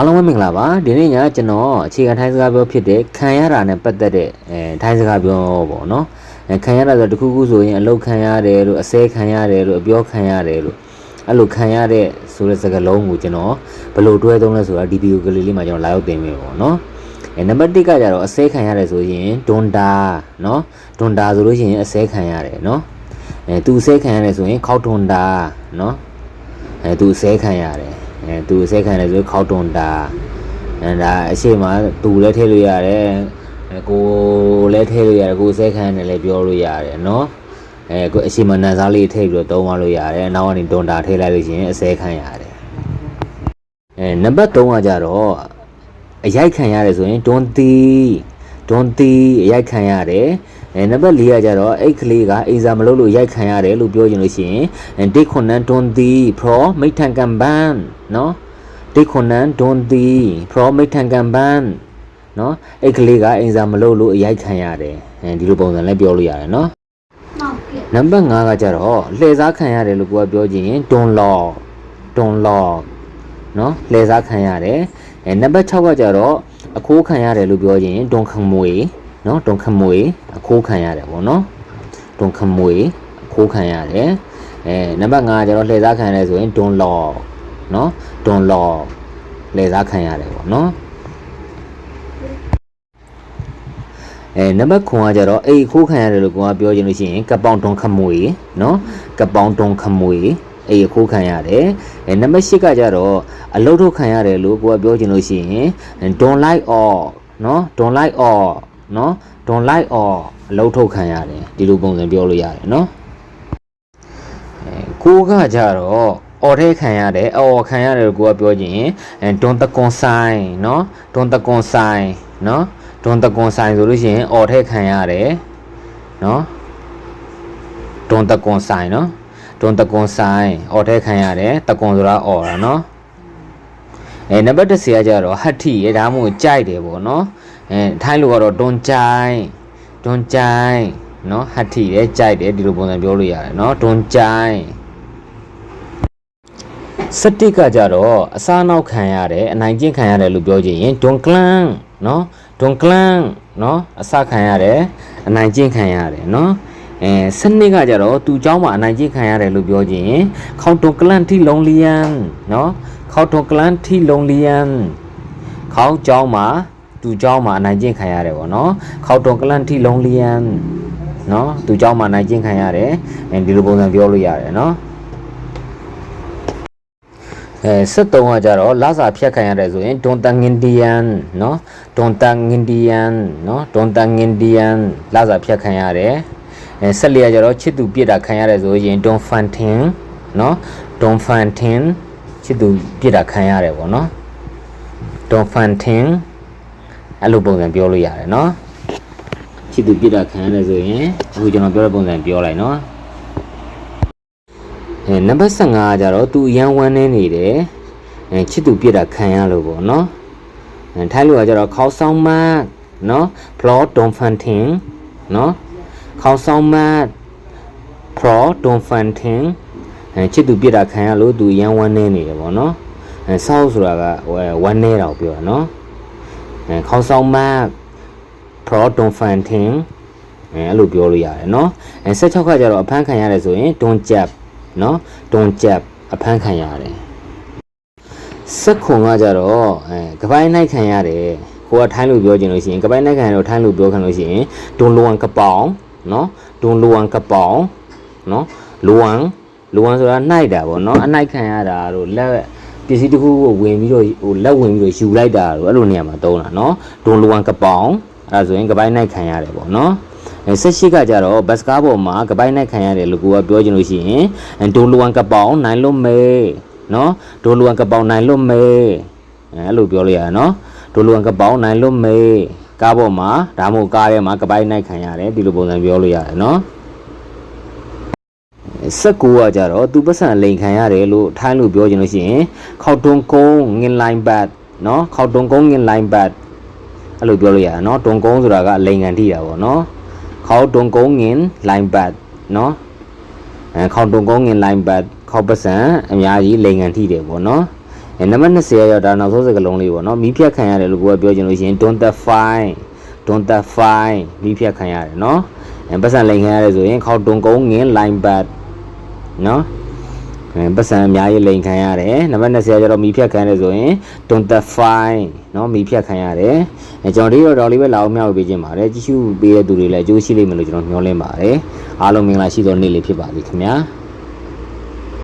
အားလုံးပဲမင်္ဂလာပါဒီနေ့ညကျွန်တော်အခြေခံထိုင်းစကားပြောဖြစ်တဲ့ခံရတာနဲ့ပတ်သက်တဲ့အဲထိုင်းစကားပြောပေါ့နော်အဲခံရတာဆိုတခုခုဆိုရင်အလုတ်ခံရတယ်လို့အစဲခံရတယ်လို့အပြောခံရတယ်လို့အဲ့လိုခံရတဲ့ဆိုတဲ့စကားလုံးကိုကျွန်တော်ဘယ်လိုတွဲသုံးလဲဆိုတာဒီဗီဒီယိုကလေးလေးမှာကျွန်တော်လာရောက်တင်ပေးပါပေါ့နော်အဲနံပါတ်1ကကြတော့အစဲခံရတယ်ဆိုရင်ဒွန်တာနော်ဒွန်တာဆိုလို့ရှိရင်အစဲခံရတယ်နော်အဲသူအစဲခံရတယ်ဆိုရင်ခောက်ဒွန်တာနော်အဲသူအစဲခံရတယ် အဲသူအစိတ်ခံတယ်ဆိုခေါက်တွန်တာအဲဒါအရှိမသူလည်းထည့်လို့ရတယ်ကိုလည်းထည့်လို့ရတယ်ကိုစိတ်ခံတယ်လည်းပြောလို့ရတယ်နော်အဲကိုအရှိမနန်စားလေးထည့်ပြီးတော့သုံးသွားလို့ရတယ်နောက်ကနေတွန်တာထည့်လိုက်လို့ရှိရင်အစဲခံရတယ်အဲနံပါတ်3ကကြတော့အရိုက်ခံရတယ်ဆိုရင်တွန်တီတွန်တီအရိုက်ခံရတယ် အဲနံပါတ်၄ကကြတော့အဲ့ကလေးကအိမ်စာမလုပ်လို့ရိုက်ခံရတယ်လို့ပြောရင်လို့ရှိရင်ဒေခွန်နန်ဒွန်ဒီဖရောမိထန်ကန်ဘန်နော်ဒေခွန်နန်ဒွန်ဒီဖရောမိထန်ကန်ဘန်နော်အဲ့ကလေးကအိမ်စာမလုပ်လို့ရိုက်ခံရတယ်အဲဒီလိုပုံစံနဲ့ပြောလို့ရတယ်နော်နံပါတ်5ကကြတော့လှည့်စားခံရတယ်လို့ကိုကပြောခြင်းဒွန်လော့ဒွန်လော့နော်လှည့်စားခံရတယ်အဲနံပါတ်6ကကြတော့အခိုးခံရတယ်လို့ပြောခြင်းဒွန်ခမွေ နော်ဒွန်ခမွေအခိုးခံရတယ်ပေါ့နော်ဒွန်ခမွေအခိုးခံရတယ်အဲနံပါတ်5ကကြတော့လှည့်စားခံရတယ်ဆိုရင်ဒွန်လော့နော်ဒွန်လော့လှည့်စားခံရတယ်ပေါ့နော်အဲနံပါတ်9ကကြတော့အိတ်ခိုးခံရတယ်လို့ကိုကပြောချင်လို့ရှိရင်ကပောင်တွန်ခမွေနော်ကပောင်တွန်ခမွေအိတ်ခိုးခံရတယ်အဲနံပါတ်10ကကြတော့အလုတ်ထုတ်ခံရတယ်လို့ကိုကပြောချင်လို့ရှိရင် don't like all နော် don't like all နော် don't like all အလုတ်ထုတ်ခံရတယ်ဒီလိုပုံစံပြောလို့ရတယ်နော်အဲကိုကကြတော့အော်ထဲခံရတယ်အော်ခံရတယ်လို့ကိုကပြောခြင်းအဲဒွန်တကွန်ဆိုင်နော်ဒွန်တကွန်ဆိုင်နော်ဒွန်တကွန်ဆိုင်ဆိုလို့ရှိရင်အော်ထဲခံရတယ်နော်ဒွန်တကွန်ဆိုင်နော်ဒွန်တကွန်ဆိုင်အော်ထဲခံရတယ်တကွန်ဆိုတာအော်တာနော်အဲနံပါတ်10ကကြတော့ဟတ်ထီရဒါမှမဟုတ်ကြိုက်တယ်ပေါ့နော် အဲထိုင်းလိုကတော့ဒွန်ကြိုင်ဒွန်ကြိုင်နော်ဟတ်ထီရဲကြိုက်တယ်ဒီလိုပုံစံပြောလို့ရတယ်နော်ဒွန်ကြိုင် စတစ်ကကြတော့အစားနောက်ခံရတယ်အနိုင်ကျင့်ခံရတယ်လို့ပြောချင်ရင်ဒွန်ကလန်နော်ဒွန်ကလန်နော်အစားခံရတယ်အနိုင်ကျင့်ခံရတယ်နော်အဲစနစ်ကကြတော့သူเจ้าမှာအနိုင်ကျင့်ခံရတယ်လို့ပြောချင်ရင်ခေါဒွန်ကလန်တီလုံလီယန်နော်ခေါဒွန်ကလန်တီလုံလီယန်ခေါเจ้าမှာ သူเจ้าမှာအနိုင်ကျင့်ခံရတယ်ပေါ့နော်ခေါဒွန်ကလန်တီလုံလီယန်နော်သူเจ้าမှာအနိုင်ကျင့်ခံရတယ်အဲဒီလိုပုံစံပြောလို့ရတယ်နော် အဲ73ကကြတော့လာစာဖြတ်ခံရတယ်ဆိုရင်ဒွန်တန်ငင်ဒီယန်เนาะဒွန်တန်ငင်ဒီယန်เนาะဒွန်တန်ငင်ဒီယန်လာစာဖြတ်ခံရတယ်အဲ14ကကြတော့ချစ်သူပြစ်တာခံရတယ်ဆိုရင်ဒွန်ဖန်တင်เนาะဒွန်ဖန်တင်ချစ်သူပြစ်တာခံရတယ်ပေါ့เนาะဒွန်ဖန်တင် အဲ့လိုပုံစံပြောလို့ရတယ်နော်ချစ်သူပြစ်တာခံရတယ်ဆိုရင်အခုကျွန်တော်ပြောတဲ့ပုံစံပြောလိုက်နော်အဲနံပါတ်15ကကြတော့သူရန်ဝန်းနေနေတယ်အဲချစ်သူပြစ်တာခံရလို့ပေါ့နော်အဲထိုင်းလူကကြတော့ခေါင်းဆောင်မတ်နော် floor don fantin နော်ခေါင်းဆောင်မတ် floor don fantin အဲချစ်သူပြစ်တာခံရလို့သူရန်ဝန်းနေနေတယ်ပေါ့နော်အဲဆောက်ဆိုတာကဝန်းနေတာကိုပြောတာနော် ခေါက်ဆောင်မတ် floor don fantin အဲအဲ့လိုပြောလို့ရတယ်နော်အဲ16ခါကျတော့အဖမ်းခံရတယ်ဆိုရင် don jab နော်တွန်ကြက်အဖမ်းခံရတယ်စက်ခွန်ကကြတော့အဲကပိုင်းနိုင်ခံရတယ်ကိုကထိုင်းလို့ပြောချင်လို့ရှိရင်ကပိုင်းနိုင်ခံရတော့ထိုင်းလို့ပြောခံလို့ရှိရင်ဒွန်လိုဝမ်ကပောင်နော်ဒွန်လိုဝမ်ကပောင်နော်လိုဝမ်လိုဝမ်ဆိုတာနှိုက်တာပေါ့နော်အနှိုက်ခံရတာတို့လက် ပစ္စည်းတစ်ခုကိုဝင်ပြီးတော့ဟိုလက်ဝင်ပြီးတော့ယူလိုက်တာတော့အဲ့လိုနေရာမှာသုံးတာเนาะဒွန်လိုဝမ်ကပောင်အဲ့ဒါဆိုရင်ကပိုင်းနိုင်ခံရတယ်ပေါ့เนาะအဲဆက်ရှိကကြတော့ဘတ်စကားပေါ်မှာကပိုင်းနိုင်ခံရတယ်လို့ကိုကပြောချင်လို့ရှိရင်ဒွန်လိုဝမ်ကပောင်နိုင်လို့မေးเนาะဒွန်လိုဝမ်ကပောင်နိုင်လို့မေးအဲ့လိုပြောလို့ရတယ်เนาะဒွန်လိုဝမ်ကပောင်နိုင်လို့မေးကားပေါ်မှာဒါမှမဟုတ်ကားထဲမှာကပိုင်းနိုင်ခံရတယ်ဒီလိုပုံစံပြောလို့ရတယ်เนาะ 16ကကြတော့သူပတ်စံလိန်ခံရတယ်လို့ထိုင်းလူပြောကြလို့ရှိရင်ခေါတုံကုန်းငင်လိုင်းဘတ်เนาะခေါတုံကုန်းငင်လိုင်းဘတ်အဲ့လိုပြောလို့ရတာเนาะတုံကုန်းဆိုတာကလိန်ခံထိတာပေါ့เนาะခေါတုံကုန်းငင်လိုင်းဘတ်เนาะအဲခေါတုံကုန်းငင်လိုင်းဘတ်ခေါပတ်စံအများကြီးလိန်ခံထိတယ်ပေါ့เนาะအဲနံပါတ်20ရောက်တာနောက်ဆုံးစကလုံးလေးပေါ့เนาะမီးဖြတ်ခံရတယ်လို့ကိုကပြောကြလို့ရှိရင် don't the fine don't the fine မီးဖြတ်ခံရတယ်เนาะပတ်စံလိန်ခံရတယ်ဆိုရင်ခေါတုံကုန်းငင်လိုင်းဘတ် နော်အဲပတ်စံအများကြီးလိန်ခံရတယ်နံပါတ်20ကျတော့မီးဖြတ်ခံရတယ်ဆိုရင် don't that fine နော်မီးဖြတ်ခံရတယ်အဲကျွန်တော်ဒီတော့တော်လေးပဲလာအောင်မျှဝေပေးခြင်းပါတယ်ကြည့်ရှုပေးတဲ့သူတွေလည်းအကျိုးရှိလိမ့်မယ်လို့ကျွန်တော်မျှော်လင့်ပါတယ်အားလုံးမင်္ဂလာရှိသောနေ့လေးဖြစ်ပါစေခင်ဗျာ